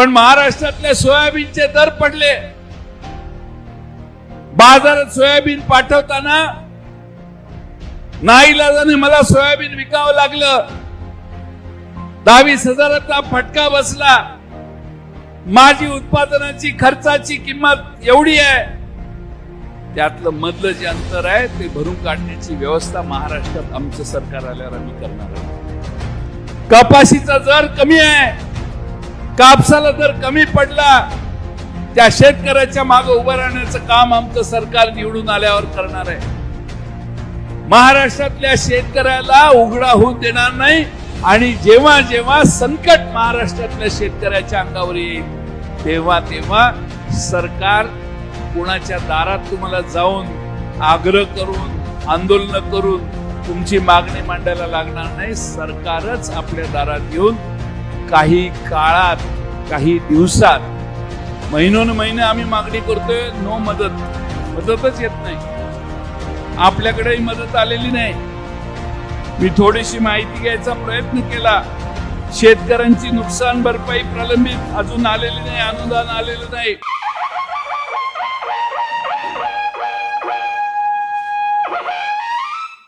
पण महाराष्ट्रातल्या सोयाबीनचे दर पडले. बाजारात सोयाबीन पाठवताना नाईलाजाने मला सोयाबीन विकावं लागलं. दहावीस हजाराचा फटका बसला. माझी उत्पादनाची खर्चाची किंमत एवढी आहे. त्यातलं मधलं जे अंतर आहे ते भरून काढण्याची व्यवस्था महाराष्ट्रात आमचं सरकार आल्यावर आम्ही करणार आहोत. कपाशीचा दर कमी आहे कापसाला दर कमी पडला त्या शेतकऱ्याच्या मागे उभं राहण्याचं काम आमचं सरकार निवडून आल्यावर करणार आहे. महाराष्ट्रातल्या शेतकऱ्याला उघडा होऊ देणार नाही आणि जेव्हा जेव्हा संकट महाराष्ट्रातल्या शेतकऱ्याच्या अंगावर येईल तेव्हा तेव्हा सरकार कुणाच्या दारात तुम्हाला जाऊन आग्रह करून आंदोलन करून तुमची मागणी मांडायला लागणार नाही. सरकारच आपल्या दारात येऊन काही काळात काही दिवसात महिनोन महिने आम्ही मागणी करतोय नो मदत. मदतच येत नाही. आपल्याकडेही मदत आलेली नाही. मी थोडीशी माहिती घ्यायचा प्रयत्न केला. शेतकऱ्यांची नुकसान भरपाई प्रलंबित अजून आलेली नाही अनुदान आलेलं नाही.